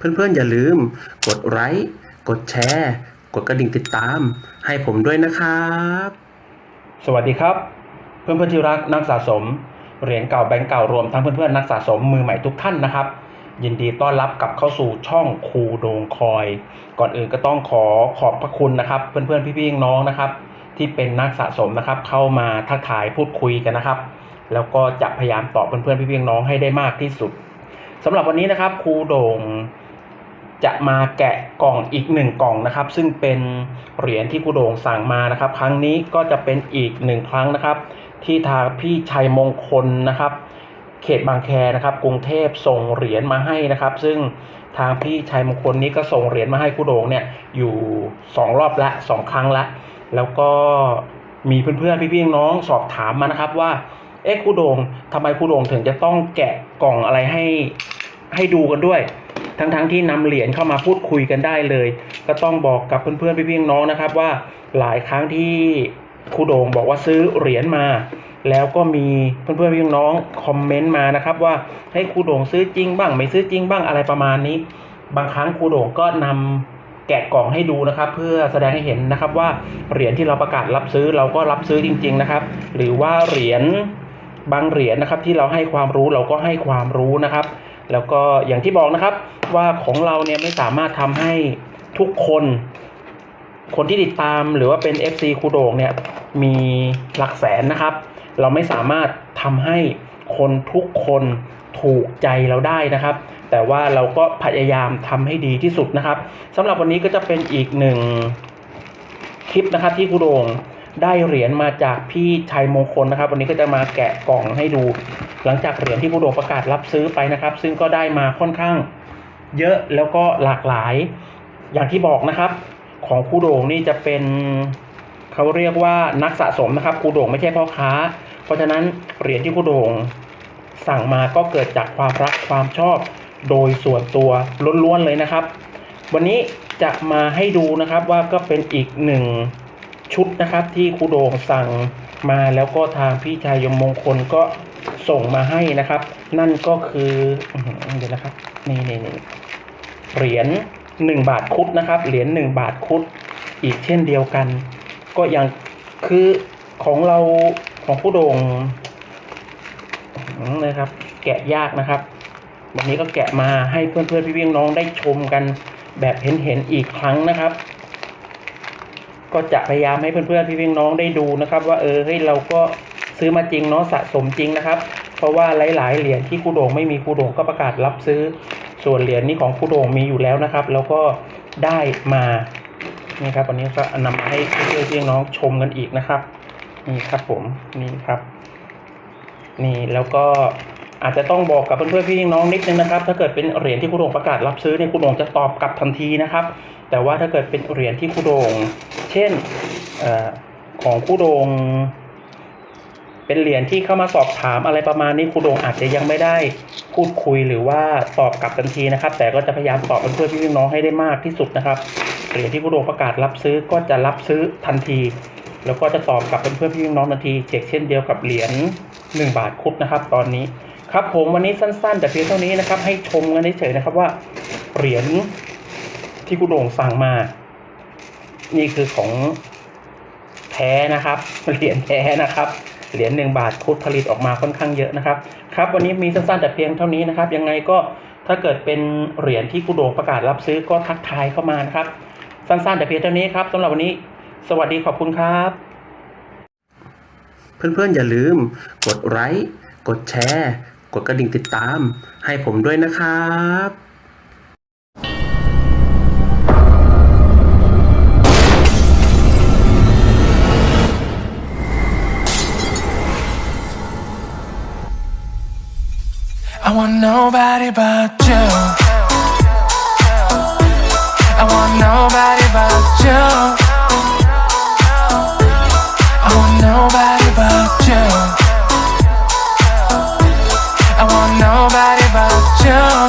เพื่อนๆอย่าลืม กดไลค์ กดแชร์ กดกระดิ่งติดตาม ให้ผมด้วยนะครับ สวัสดีครับ เพื่อนๆที่รักนักสะสม เหรียญเก่าแบงก์เก่ารวมทั้งเพื่อนๆนักสะสมมือใหม่ทุกท่านนะครับ ยินดีต้อนรับกลับเข้าสู่ช่องครูโดงคอย ก่อนอื่นก็ต้องขอขอบพระคุณนะครับ เพื่อนๆพี่ๆน้องๆนะครับ ที่เป็นนักสะสมนะครับ เข้ามาทักทายพูดคุยกันนะครับ แล้วก็จะพยายามตอบเพื่อนๆพี่ๆน้องๆให้ได้มากที่สุดสำหรับวันนี้นะครับครูโด่ง จะมาแกะกล่องอีกหนึ่งกล่องนะครับ ซึ่งเป็นเหรียญที่ครูโด่งสั่งมานะครับ ครั้งนี้ก็จะเป็นอีกหนึ่งครั้งนะครับ ที่ทางพี่ชัยมงคลนะครับ เขตบางแคนะครับ กรุงเทพส่งเหรียญมาให้นะครับ ซึ่งทางพี่ชัยมงคลนี้ก็ส่งเหรียญมาให้ครูโด่งเนี่ยอยู่สองรอบละสองครั้งละ แล้วก็มีเพื่อนๆพี่ๆน้องสอบถามมานะครับว่าเอ๊ะครูโด่งทำไมครูโด่งถึงจะต้องแกะกล่องอะไรให้ให้ดูกันด้วย ทั้งๆที่นำเหรียญเข้ามาพูดคุยกันได้เลย ก็ต้องบอกกับเพื่อนๆพี่ๆน้องนะครับว่าหลายครั้งที่ครูโด่งบอกว่าซื้อเหรียญมา แล้วก็มีเพื่อนๆพี่น้องคอมเมนต์มานะครับว่าให้ครูโด่งซื้อจริงบ้างไม่ซื้อจริงบ้างอะไรประมาณนี้ บางครั้งครูโด่งก็นำแกะกล่องให้ดูนะครับ เพื่อแสดงให้เห็นนะครับว่าเหรียญที่เราประกาศรับซื้อเราก็รับซื้อจริง ๆนะครับ หรือว่าเหรียญบางเหรียญนะครับที่เราให้ความรู้เราก็ให้ความรู้นะครับ แล้วก็อย่างที่บอกนะครับว่าของเราเนี่ยไม่สามารถทำให้ทุกคนคนที่ติดตามหรือว่าเป็น FC คูโดงเนี่ยมีหลักแสนนะครับ เราไม่สามารถทำให้คนทุกคนถูกใจเราได้นะครับ แต่ว่าเราก็พยายามทำให้ดีที่สุดนะครับสำหรับวันนี้ก็จะเป็นอีกหนึ่งคลิปนะครับที่คูโดง ได้เหรียญมาจากพี่ชัยมงคลนะครับ วันนี้ก็จะมาแกะกล่องให้ดู หลังจากเหรียญที่ครูโด่งประกาศรับซื้อไปนะครับ ซึ่งก็ได้มาค่อนข้างเยอะแล้วก็หลากหลาย อย่างที่บอกนะครับ ของคูโด่งนี่จะเป็นเขาเรียกว่านักสะสมนะครับครูโด่งไม่ใช่พ่อค้า เพราะฉะนั้นเหรียญที่ครูโด่งสั่งมาก็เกิดจากความรักความชอบ โดยส่วนตัวล้วนๆเลยนะครับ วันนี้จะมาให้ดูนะครับว่าก็เป็นอีกหนึ่ง ชุดนะครับที่ครูโด่งสั่งมาแล้วก็ทางพี่ชายยมมงคลก็ส่งมาให้นะครับ นั่นก็คืออเดี๋ยวนะครับนี่นี่นี่เหรียญหนึ่งบาทคุดนะครับ เหรียญหนึ่งบาทคุดอีกเช่นเดียวกัน ก็ยังคือของเราของผู้โด่งนะครับ แกะยากนะครับ วันนี้ก็แกะมาให้เพื่อนๆพี่ๆน้องได้ชมกันแบบเห็นๆอีกครั้งนะครับ ก็จะพยายามให้เพื่อนๆพี่ๆน้องได้ดูนะครับ ว่าเออเฮ้ยเราก็ซื้อมาจริงเนาะสะสมจริงนะครับ เพราะว่าหลายๆเหรียญที่ครูโด่งไม่มีครูโด่งก็ประกาศรับซื้อ ส่วนเหรียญนี้ของครูโด่งมีอยู่แล้วนะครับ แล้วก็ได้มานี่ครับวันนี้ก็นำมาให้เพื่อนๆพี่น้องชมกันอีกนะครับนี่ครับผมนี่ครับ นี่แล้วก็ อาจจะต้องบอกกับเพื่อนๆพี่น้องนิดนึงนะครับ ถ้าเกิดเป็นเหรียญที่ครูโด่งประกาศรับซื้อเนี่ยครูโด่งจะตอบกลับทันทีนะครับ แต่ว่าถ้าเกิดเป็นเหรียญที่ครูโด่งเช่นอของครูโด่งเป็นเหรียญที่เข้ามาสอบถามอะไรประมาณนี้ครูโด่งอาจจะยังไม่ได้พูดคุยหรือว่าตอบกลับทันทีนะครับ แต่ก็จะพยายามตอบเพื่อนๆพี่น้องให้ได้มากที่สุดนะครับเหรียญที่ครูโด่งประกาศรับซื้อก็จะรับซื้อทันทีแล้วก็จะตอบกลับเพื่อนๆพี่น้องทันทีเช็คเช่นเดียวกับเหรียญ1บาทคุดนะครับ ตอนนี้ ครับผมวันนี้สั้นๆ แต่เพียงเท่านี้นะครับ ให้ชมกันเฉยๆนะครับว่าเหรียญที่คุณโด่งสั่งมา นี่คือของแท้นะครับเหรียญแท้นะครับเหรียญหนึ่งบาทคุดผลิตออกมาค่อนข้างเยอะนะครับครับ วันนี้มีสั้นๆแต่เพียงเท่านี้นะครับ ยังไงก็ถ้าเกิดเป็นเหรียญที่คุณโด่งประกาศรับซื้อก็ทักทายเข้ามานะครับ สั้นๆ แต่เพียงเท่านี้ครับสำหรับวันนี้ สวัสดีขอบคุณครับ เพื่อนๆอย่าลืม กดไลค์กดแชร์ กดกระดิ่งติดตาม ให้ผมด้วยนะครับ I want nobody but you. I want nobody nobody but you.